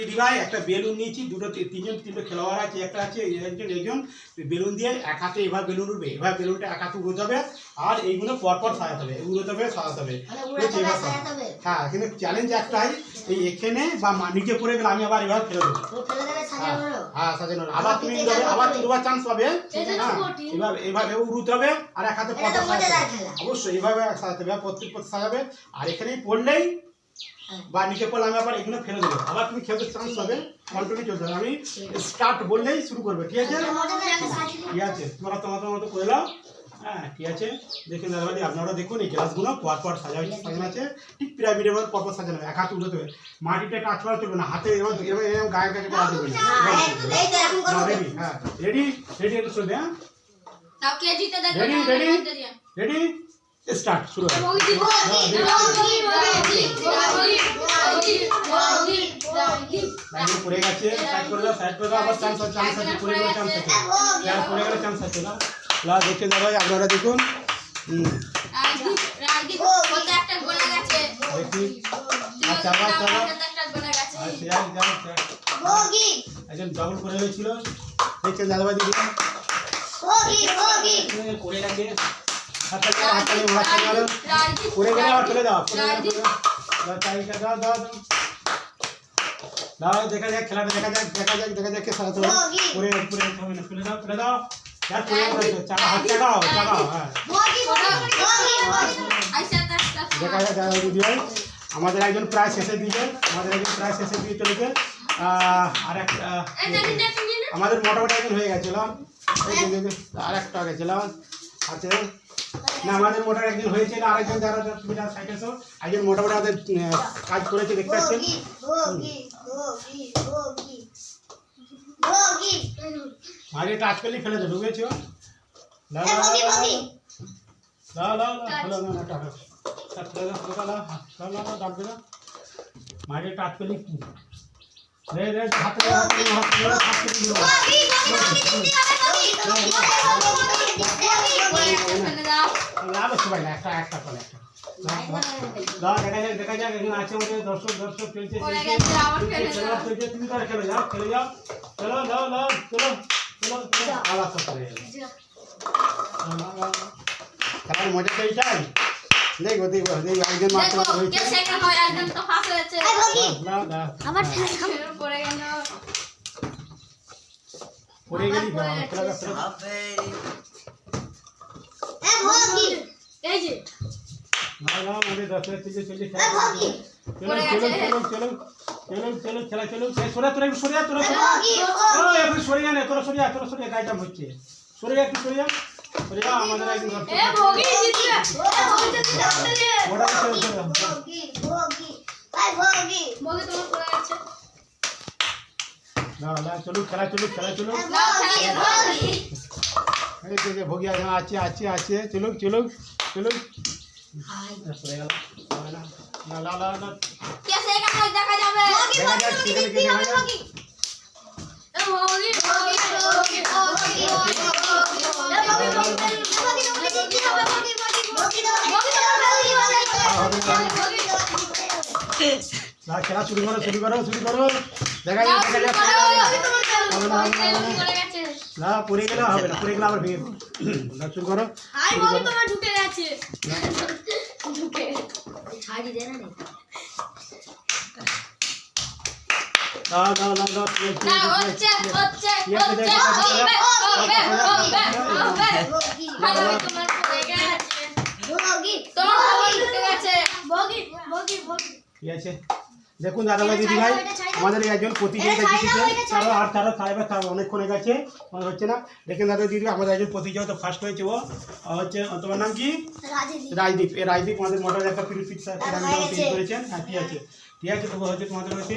দিদি ভাই একটা বেলুন নিয়েছি দুটো তিনজন তিনটে খেলোয়াড় আছে একটা আছে একজন একজন বেলুন দিয়ে এক হাতে এবার বেলুন উঠবে এবার বেলুনটা এক হাতে উড়োতে হবে আর এইগুলো পরপর সাজাতে হবে উড়োতে হবে সাজাতে হবে। হ্যাঁ কিন্তু চ্যালেঞ্জ একটাই এই এখানে বা নিচে পড়ে গেলে আমি আবার এবার ফেলে দেবো হ্যাঁ, সাজানো হ্যাঁ সাজানো। আবার তুমি উড়াবে, আবার তুলবার চান্স পাবে এবার এভাবে উড়ুতে হবে আর এক হাতে। অবশ্যই এইভাবে সাজাতে হবে প্রত্যেক সাজাবে আর এখানেই পড়লেই। বা নিচে পড়লে আমি আবার এগুলো ফেলে দেবো। আবার তুমি খেলতে চান্স পাবে কন্টিনিউ চলতে হবে আমি স্টার্ট বললেই শুরু করবে ঠিক আছে? এটা ঠিক আছে তোমরা তোমাদের মতো করে নাও। হ্যাঁ ঠিক আছে? দেখুন দাদাবাদি আপনারা দেখুন এই গ্লাসগুলো পর পর সাজা সাজানো আছে? ঠিক পিরামিডের মধ্যে পর পর সাজানো হবে। এক হাত উঠতে হবে মাটিতে টাচ করা চলবে না হাতে এবার এবার এরকম গায়ে গায়ে করা না। রেডি হ্যাঁ রেডি রেডি একটু শুনবে হ্যাঁ? রেডি রেডি রেডি স্টার্ট শুরু পড়ে গেছে সাইড করে দাও সাইড করে দাও আবার চান্স আছে চান্স আছে পড়ে গেলে চান্স আছে। যারা পড়ে গেলে চান্স আছে না? লা দেখে দাও ভাই আপনারা দেখুন। দেখি। আচ্ছা আবার চালা। আচ্ছা একজন করে হয়েছিল দেখছেন দাদাভাই দিদি। বগি। গেছে। হাতটা গেলে আবার দাও পড়ে দাও দাও দেখা যাক খেলাটা দেখা যাক দেখা যাক দেখা যাক কে দাও ফেলে দাও বগি, বগি, বগি। আইসা একটা একটা দেখা যাক আমাদের একজন প্রায় শেষের দিকে আমাদের একজন প্রায় শেষের দিকে চলেছে আর একটা। আমাদের মোটামুটি একজন হয়ে গেছিল এই যে, এই আর একটা গেছিলাম আছে না আমাদের মোটামুটি একজন হয়েছিল আরেকজন যারা যারা তুমি সাইকেল একজন মোটামুটি আমাদের কাজ করেছে দেখতে পাচ্ছেন। আগে টাচ করলে ফেলে দেবে বুঝেছ না দাও দাও দাও ডাকবে না মাঝে টাচ দাও। একটা একটা করে একটা। দেখা যাক এখানে আছে আমাদের দর্শক দর্শক চলছে পড়ে চলছে গেছে, আবার চলছে, ফেলে খেলা দাও। চলছে তুমি তার খেলে যাও খেলে যাও। চলো দাও দাও চলো চলো চলো। আবার করে। খেলার মজা তো এইটাই। দেখব দেখব দেখব একজন মাত্র হয়েছে। আবার ফের পড়ে গেল। পড়ে গেলি খেলা খেলা খেলা এ, বগি। এই যে, না না আমাদের দর্শক চলছে চলছে খেলা চলো চলো চলো চলো চলো চলো খেলা চলো সরে তোরা একটু সরে তোরা সরে যা। বগি, ও, বগি। একটু সরে যা না, তোরা সরে যা, তোরা সরে যা, গাড়িটা হচ্ছে। সরে যা, একটু সরে যা। সরে যা, আমাদের একজন এ বগি জিতবে। এ বগি জিতবে, আমাদের দিয়ে। ওটা সরে সরে যা। বগি, বগি। এই, বগি। বগি তোমার পড়ে গেছে। না, না, চলুক, খেলা চলুক, খেলা চলুক। এই যে, যে, ভগিয়া আছে, আছে, আছে। চলুক, চলুক, চলুক। না, না, না, না, না, না। কে second হয় দেখা যাবে। দেখা বগি, সেখানে দিতে হবে, দেখা যাক। বগি। এ বগি, বগি, বগি, বগি, বগি, বগি, বগি। এ বগি, বগি, বগি, বগি, বগি, বগি, দিতে হবে, বগি, বগি, বগি। বগি তোমার বগি, বগি, বগি, বগি। না, খেলা শুরু করো শুরু করো শুরু করো দেখা নাও, যাক দেখা শুরু যাক করো, বগি তোমার হবে না, হবে না, হবে না। পড়ে গেছে। না পড়ে গেলে হবে না পড়ে গেলে আবার ভেঙে দেবো। না, শুরু করো হাই শুরু বগি করো। তোমার ঢুকে গেছে ঢুকে ছাড়ি দে না রে। দাও দাও দাও দাও ঠিক আছে, না ঠিক আছে, হচ্ছে ঠিক আছে। হচ্ছে ঠিক আছে, হচ্ছে ঠিক আছে, হবে হবে হবে হবে বগি, হাই বগি তোমার পড়ে গেছে বগি। তোমার বগি ঢুকে গেছে বগি, বগি, বগি। ঠিক আছে দেখুন দাদাভাই দিদি ভাই আমাদের একজন প্রতিযোগিতা জিতেছে তারও আর ছাড়ো ছাড়বে তার অনেকক্ষণ হয়ে গেছে মনে হচ্ছে না। দেখুন দাদা দিদি আমাদের একজন প্রতিযোগিতা ফার্স্ট হয়েছে ও। হচ্ছে তোমার নাম কি। রাজদীপ। এই রাজদীপ আমাদের মোটর একটা পিরিয়ড ফিট করেছেন। হ্যাঁ ঠিক আছে। ঠিক আছে তবু হচ্ছে তোমাদের হচ্ছে